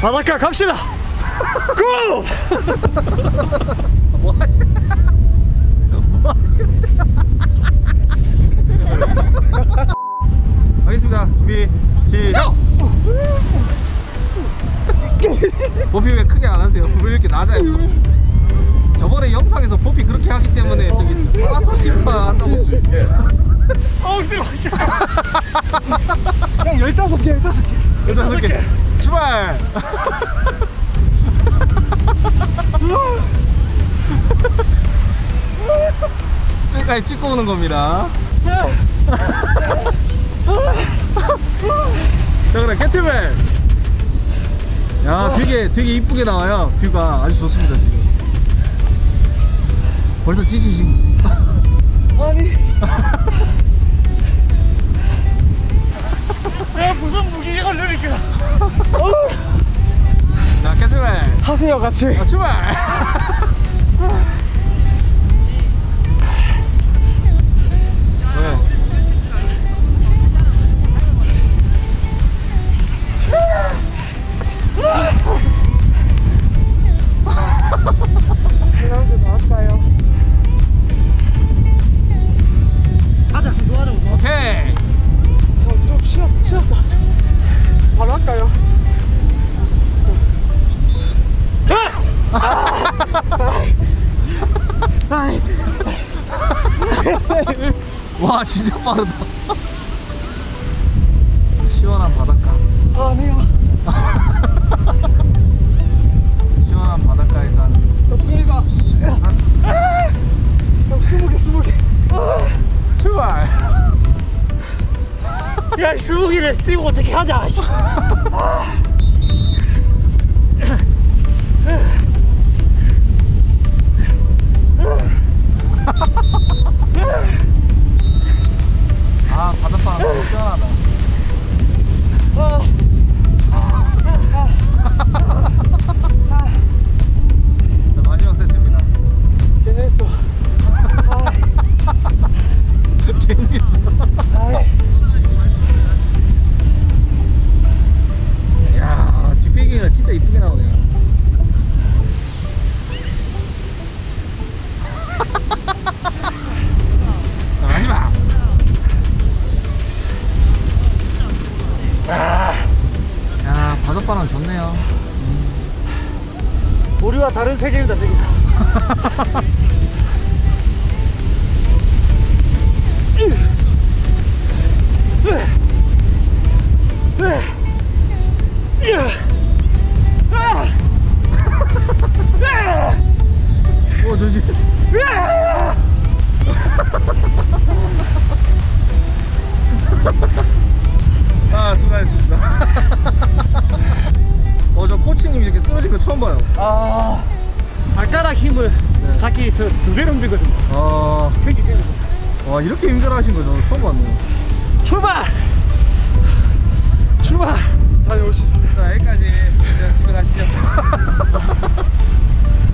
바닷가 갑시다. 고! 뭐 뭐? 알겠습니다. 준비 시작. 보피 왜 크게 안 하세요? 왜 이렇게 낮아요? 저번에 영상에서 보피 그렇게 하기 때문에 저기 아토치파 한다고 어우 힘들어. 형 15개 15개. 여덟 개 출발. 끝까지 찍고 오는 겁니다. 자 그래 캐틀벨. 야 되게 되게 이쁘게 나와요. 뷰가 아주 좋습니다 지금. 벌써 찢으신. 아니. 야 무슨 무기가 걸리니까. 자 캐틀벨. 하세요 같이. 자 출발. 와 진짜 빠르다. 시원한 바닷가. 아니야. 시원한 바닷가에서 하는. 형 스무 개 스무 개. 출발. 야 스무 개를 뛰고 어떻게 하자. 씨. 우리와 다른 세계입니다 세계. 오 조심. 아 잡기 위해서 두 배로 힘들거든요. 아, 힘들어. 와 이렇게 힘들어 하신 거 저는 처음 봤네요. 출발!